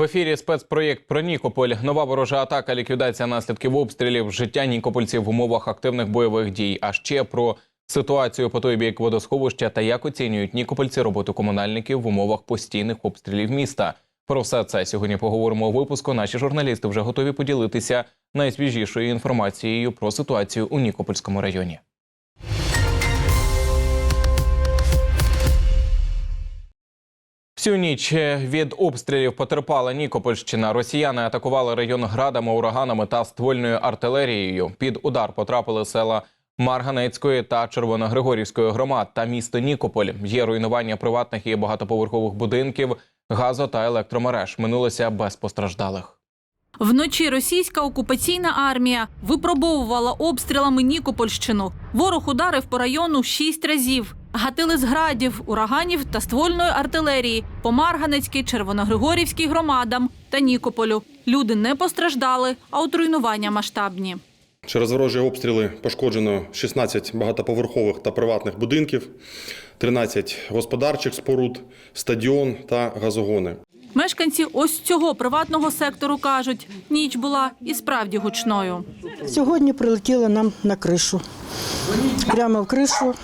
В ефірі спецпроєкт про Нікополь. Нова ворожа атака, ліквідація наслідків обстрілів, життя нікопольців в умовах активних бойових дій. А ще про ситуацію по той бік водосховища та як оцінюють нікопольці роботу комунальників в умовах постійних обстрілів міста. Про все це сьогодні поговоримо у випуску. Наші журналісти вже готові поділитися найсвіжішою інформацією про ситуацію у Нікопольському районі. Всю ніч від обстрілів потерпала Нікопольщина. Росіяни атакували район градами, ураганами та ствольною артилерією. Під удар потрапили села Марганецької та Червоногригорівської громад та місто Нікополь. Є руйнування приватних і багатоповерхових будинків, газо та електромереж. Минулося без постраждалих. Вночі російська окупаційна армія випробовувала обстрілами Нікопольщину. Ворог ударив по району шість разів. Гатили з градів, ураганів та ствольної артилерії по Марганецькій, Червоногригорівській громадам та Нікополю. Люди не постраждали, а от руйнування масштабні. Через ворожі обстріли пошкоджено 16 багатоповерхових та приватних будинків, 13 господарчих споруд, стадіон та газогони. Мешканці ось цього приватного сектору кажуть, ніч була і справді гучною. Сьогодні прилетіло нам на кришу. Прямо в кришу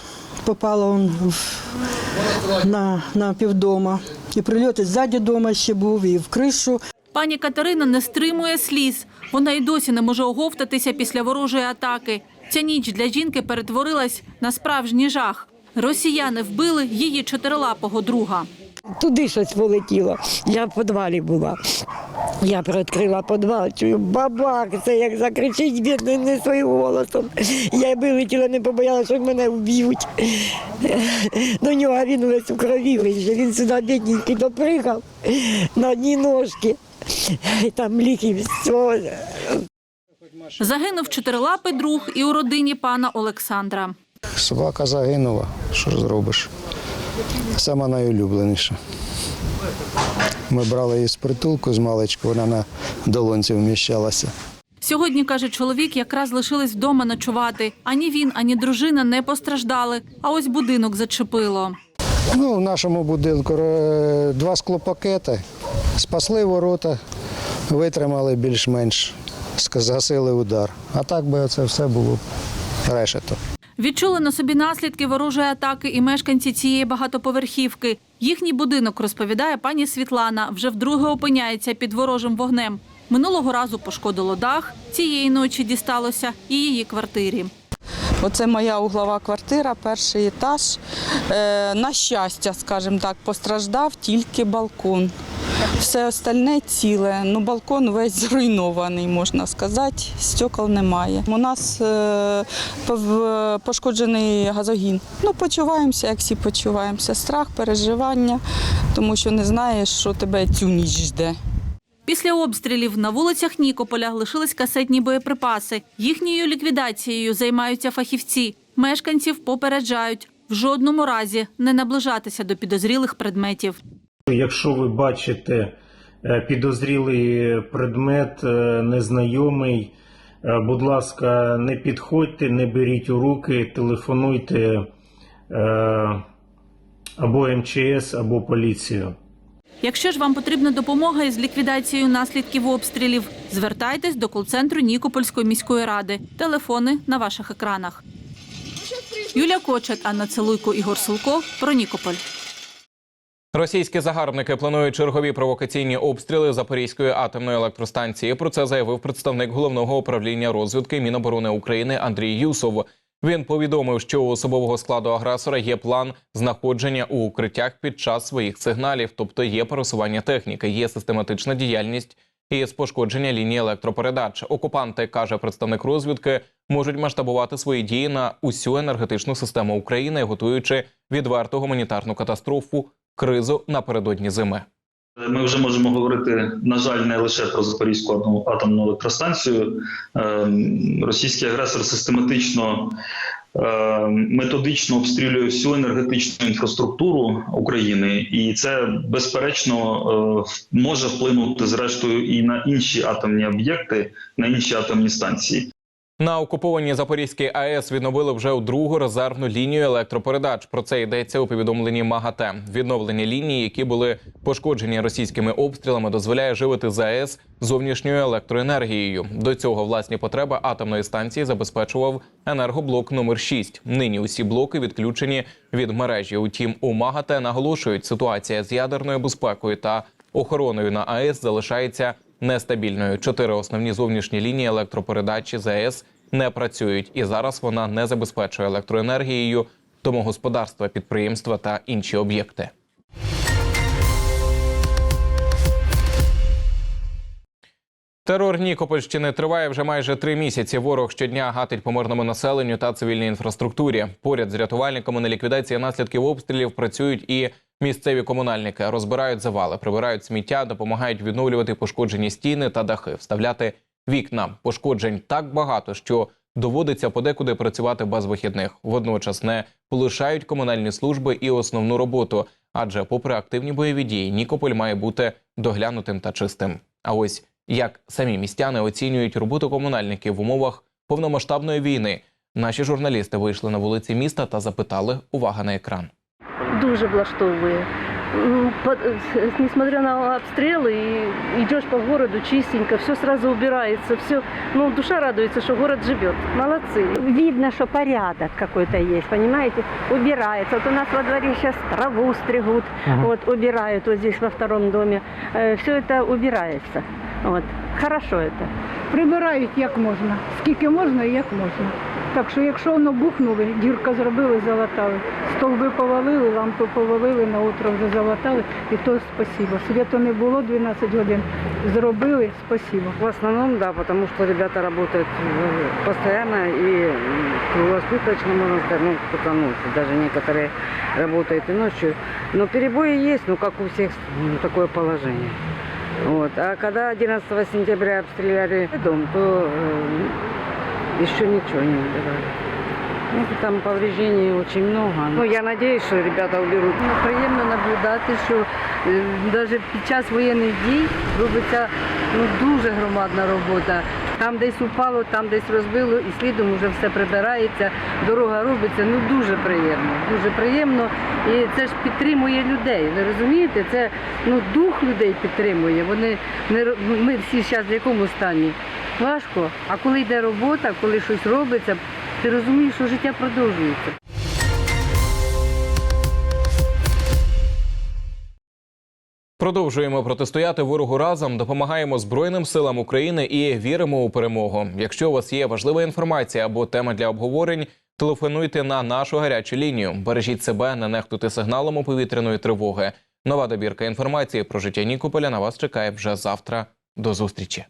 попало он в- на, на півдома. І прильот і ззаді дома ще був, і в кришу. Пані Катерина не стримує сліз. Вона й досі не може оговтатися після ворожої атаки. Ця ніч для жінки перетворилась на справжній жах. Росіяни вбили її чотирилапого друга. Туди щось полетіло. Я в підвалі була. Я відкрила підвал, чую бабак, це як закричить бідний не своїм голосом. Я вилетіла, не побоялася, що мене вб'ють. До нього він весь у крові вже. Він сюди бідненький допригав на одній ножці. І там ліки все. Загинув чотирилапий друг і у родині пана Олександра. Собака загинула, що ж зробиш? Сама найулюбленіша. Ми брали її з притулку з маличку, вона на долонці вміщалася. Сьогодні, каже чоловік, якраз лишились вдома ночувати. Ані він, ані дружина не постраждали, а ось будинок зачепило. Ну, в нашому будинку е, два склопакети, спасли ворота, витримали більш-менш, загасили удар. А так би це все було решето. Відчули на собі наслідки ворожої атаки і мешканці цієї багатоповерхівки. Їхній будинок, розповідає пані Світлана, вже вдруге опиняється під ворожим вогнем. Минулого разу пошкодило дах, цієї ночі дісталося і її квартирі. Оце моя углова квартира, перший етаж. Е, на щастя, скажімо так, постраждав тільки балкон. Все остальне ціле. Ну, балкон весь зруйнований, можна сказати. Стекол немає. У нас е, пошкоджений газогін. Ну, почуваємося, як всі почуваємося. Страх, переживання, тому що не знаєш, що тебе цю ніч жде. Після обстрілів на вулицях Нікополя лишились касетні боєприпаси. Їхньою ліквідацією займаються фахівці. Мешканців попереджають в жодному разі не наближатися до підозрілих предметів. Якщо ви бачите е, підозрілий предмет, е, незнайомий, е, будь ласка, не підходьте, не беріть у руки, телефонуйте або МЧС, або поліцію. Якщо ж вам потрібна допомога із ліквідацією наслідків обстрілів, звертайтесь до кол-центру Нікопольської міської ради. Телефони на ваших екранах. Юлія Кочет, Анна Целуйко, Ігор Сулко. Про Нікополь. Російські загарбники планують чергові провокаційні обстріли Запорізької атомної електростанції. Про це заявив представник головного управління розвідки Міноборони України Андрій Юсов. Він повідомив, що у особового складу агресора є план знаходження у укриттях під час своїх сигналів, тобто є пересування техніки, є систематична діяльність і з пошкодження лінії електропередач. Окупанти каже представник розвідки, можуть масштабувати свої дії на усю енергетичну систему України, готуючи відверту гуманітарну катастрофу кризу напередодні зими. Ми вже можемо говорити, на жаль, не лише про Запорізьку атом- атомну електростанцію. Ем, Російський агресор систематично ем, методично обстрілює всю енергетичну інфраструктуру України, і це безперечно е, може вплинути зрештою і на інші атомні об'єкти, на інші атомні станції. На окупованій Запорізькій АЕС відновили вже у другу резервну лінію електропередач. Про це йдеться у повідомленні МАГАТЕ. Відновлення лінії, які були пошкоджені російськими обстрілами, дозволяє живити ЗАЕС зовнішньою електроенергією. До цього власні потреби атомної станції забезпечував енергоблок номер 6 Нині усі блоки відключені від мережі. Утім, у МАГАТЕ наголошують, ситуація з ядерною безпекою та охороною на АЕС залишається нестабільною. Чотири основні зовнішні лінії електропередачі ЗАЕС не працюють, і зараз вона не забезпечує електроенергією домогосподарства, підприємства та інші об'єкти. Терор Нікопольщини триває вже майже три місяці. Ворог щодня гатить по мирному населенню та цивільній інфраструктурі. Поряд з рятувальниками на ліквідації наслідків обстрілів працюють і місцеві комунальники. Розбирають завали, прибирають сміття, допомагають відновлювати пошкоджені стіни та дахи, вставляти вікна. Пошкоджень так багато, що доводиться подекуди працювати без вихідних. Водночас не полишають комунальні служби і основну роботу. Адже, попри активні бойові дії, Нікополь має бути доглянутим та чистим. А ось як самі містяни оцінюють роботу комунальників в умовах повномасштабної війни. Наші журналісти вийшли на вулиці міста та запитали увага на екран дуже влаштовує. М, под- с- Несмотря на обстрелы, и идешь по городу чистенько, все сразу убирается, все, ну, душа радуется, что город живет. Молодцы. Видно, что порядок какой-то есть, понимаете? Убирается. Вот у нас во дворе сейчас траву стригут, вот убирают вот здесь во втором доме. все это убирается. Вот. Хорошо это. Прибирають як можна, скільки можна і як можна. Так що, якщо воно бухнули, дірка зробили, залатали. Стовби повалили, лампи повалили, на утро вже залатали, і то спасибо. Світу не було 12 годин. Зробили, спасибо. В основном, да, потому что ребята работают э, постоянно и м, круглосуточно, можно сказать, ну, только ночью. Даже некоторые работают и ночью. Но перебои есть, ну, как у всех м, такое положение. Вот. А когда 11 сентября обстреляли дом, то э, еще ничего не убирали. Ну, там повреждений очень много. Ну, я надеюсь, что ребята уберут. Ну, приємно наблюдати, що навіть під час воєнних дій робиться ну, дуже громадна робота. Там десь упало, там десь розбило, і слідом вже все прибирається, дорога робиться. Ну дуже приємно. Дуже приємно. І це ж підтримує людей. Ви розумієте? Це ну, дух людей підтримує. Вони не ми всі зараз в якому стані? Важко. А коли йде робота, коли щось робиться, ти розумієш, що життя продовжується. Продовжуємо протистояти ворогу разом, допомагаємо Збройним силам України і віримо у перемогу. Якщо у вас є важлива інформація або тема для обговорень, телефонуйте на нашу гарячу лінію. Бережіть себе, не нехтуйте сигналами повітряної тривоги. Нова добірка інформації про життя Нікополя на вас чекає вже завтра. До зустрічі.